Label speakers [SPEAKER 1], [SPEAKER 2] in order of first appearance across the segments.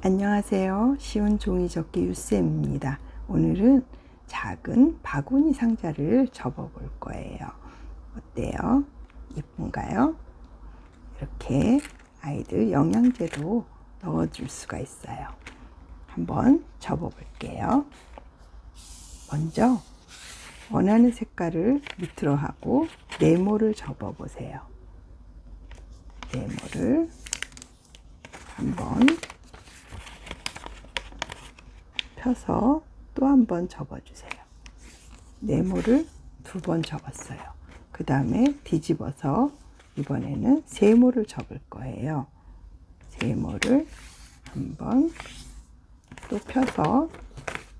[SPEAKER 1] 안녕하세요. 쉬운 종이 접기 유쌤입니다. 오늘은 작은 바구니 상자를 접어 볼 거예요. 어때요? 예쁜가요? 이렇게 아이들 영양제도 넣어 줄 수가 있어요. 한번 접어 볼게요. 먼저 원하는 색깔을 밑으로 하고 네모를 접어 보세요. 네모를 한번 펴서 또 한 번 접어주세요. 네모를 두 번 접었어요. 그 다음에 뒤집어서 이번에는 세모를 접을 거예요. 세모를 한 번 또 펴서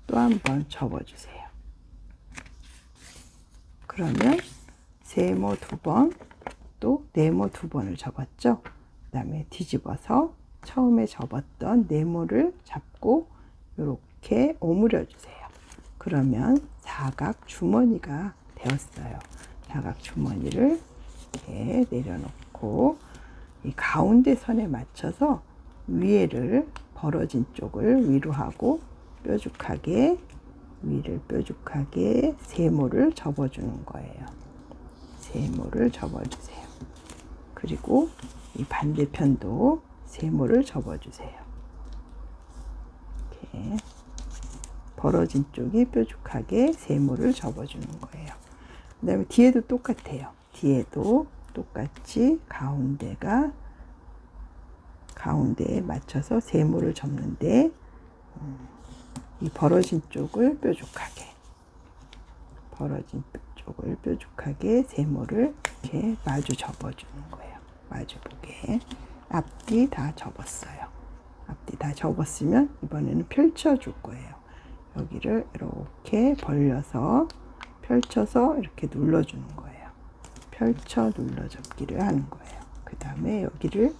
[SPEAKER 1] 또 한 번 접어주세요. 그러면 세모 두 번, 또 네모 두 번을 접었죠. 그 다음에 뒤집어서 처음에 접었던 네모를 잡고 이렇게 오므려 주세요. 그러면 사각 주머니가 되었어요. 사각 주머니를 이렇게 내려놓고 이 가운데 선에 맞춰서 위에를 벌어진 쪽을 위로 하고 뾰족하게 위를 뾰족하게 세모를 접어주는 거예요. 세모를 접어주세요. 그리고 이 반대편도 세모를 접어주세요. 이렇게 벌어진 쪽이 뾰족하게 세모를 접어주는 거예요. 그 다음에 뒤에도 똑같아요. 뒤에도 똑같이 가운데가 가운데에 맞춰서 세모를 접는데 음, 이 벌어진 쪽을 뾰족하게 벌어진 쪽을 뾰족하게 세모를 이렇게 마주 접어주는 거예요. 마주 보게 앞뒤 다 접었어요. 앞뒤 다 접었으면 이번에는 펼쳐줄 거예요. 여기를 이렇게 벌려서 펼쳐서 이렇게 눌러주는 거예요. 펼쳐 눌러 접기를 하는 거예요. 그 다음에 여기를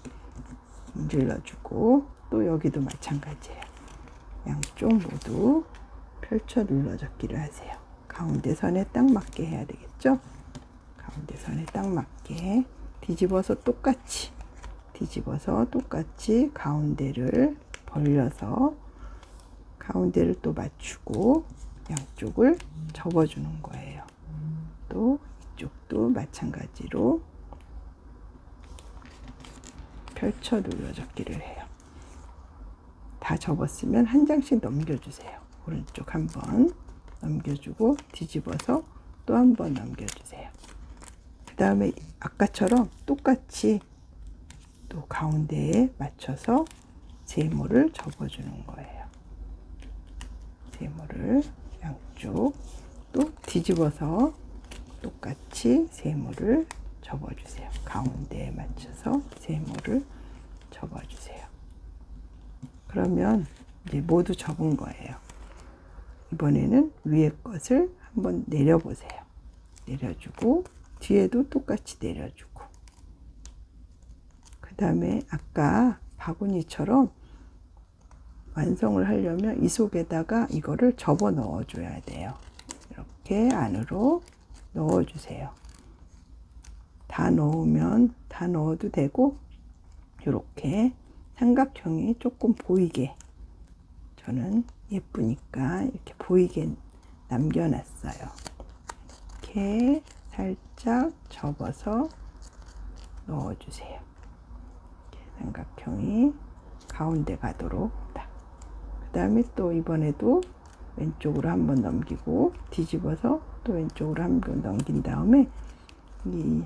[SPEAKER 1] 눌러주고 또 여기도 마찬가지예요. 양쪽 모두 펼쳐 눌러 접기를 하세요. 가운데 선에 딱 맞게 해야 되겠죠? 가운데 선에 딱 맞게 뒤집어서 똑같이 뒤집어서 똑같이 가운데를 벌려서 가운데를 또 맞추고 양쪽을 접어주는 거예요. 또 이쪽도 마찬가지로 펼쳐 눌러 접기를 해요. 다 접었으면 한 장씩 넘겨주세요. 오른쪽 한 번 넘겨주고 뒤집어서 또 한 번 넘겨주세요. 그 다음에 아까처럼 똑같이 또 가운데에 맞춰서 세모를 접어주는 거예요. 세모를 양쪽 또 뒤집어서 똑같이 세모를 접어주세요. 가운데에 맞춰서 세모를 접어주세요. 그러면 이제 모두 접은 거예요. 이번에는 위에 것을 한번 내려보세요. 내려주고 뒤에도 똑같이 내려주고 그 다음에 아까 바구니처럼 완성을 하려면 이 속에다가 이거를 접어 넣어 줘야 돼요. 이렇게 안으로 넣어 주세요. 다 넣으면 다 넣어도 되고 이렇게 삼각형이 조금 보이게 저는 예쁘니까 이렇게 보이게 남겨놨어요. 이렇게 살짝 접어서 넣어주세요. 삼각형이 가운데 가도록 그 다음에 또 이번에도 왼쪽으로 한 번 넘기고 뒤집어서 또 왼쪽으로 한 번 넘긴 다음에 이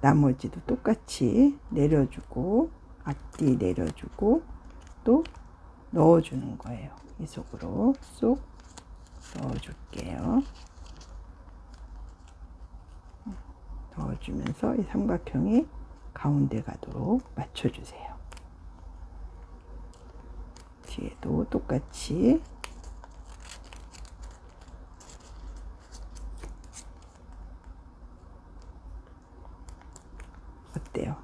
[SPEAKER 1] 나머지도 똑같이 내려주고 앞뒤 내려주고 또 넣어주는 거예요. 이 속으로 쏙 넣어줄게요. 넣어주면서 이 삼각형이 가운데 가도록 맞춰주세요. 뒤에도 똑같이 어때요?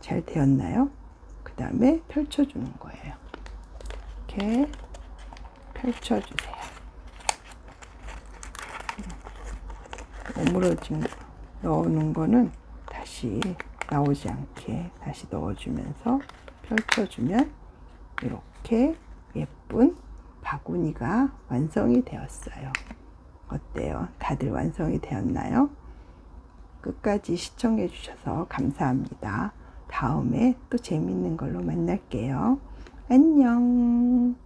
[SPEAKER 1] 잘 되었나요? 그 다음에 펼쳐주는 거예요. 이렇게 펼쳐주세요. 오므러진 넣어놓은 거는 다시 나오지 않게 다시 넣어주면서 펼쳐주면 이렇게 예쁜 바구니가 완성이 되었어요. 어때요? 다들 완성이 되었나요? 끝까지 시청해 주셔서 감사합니다. 다음에 또 재밌는 걸로 만날게요. 안녕.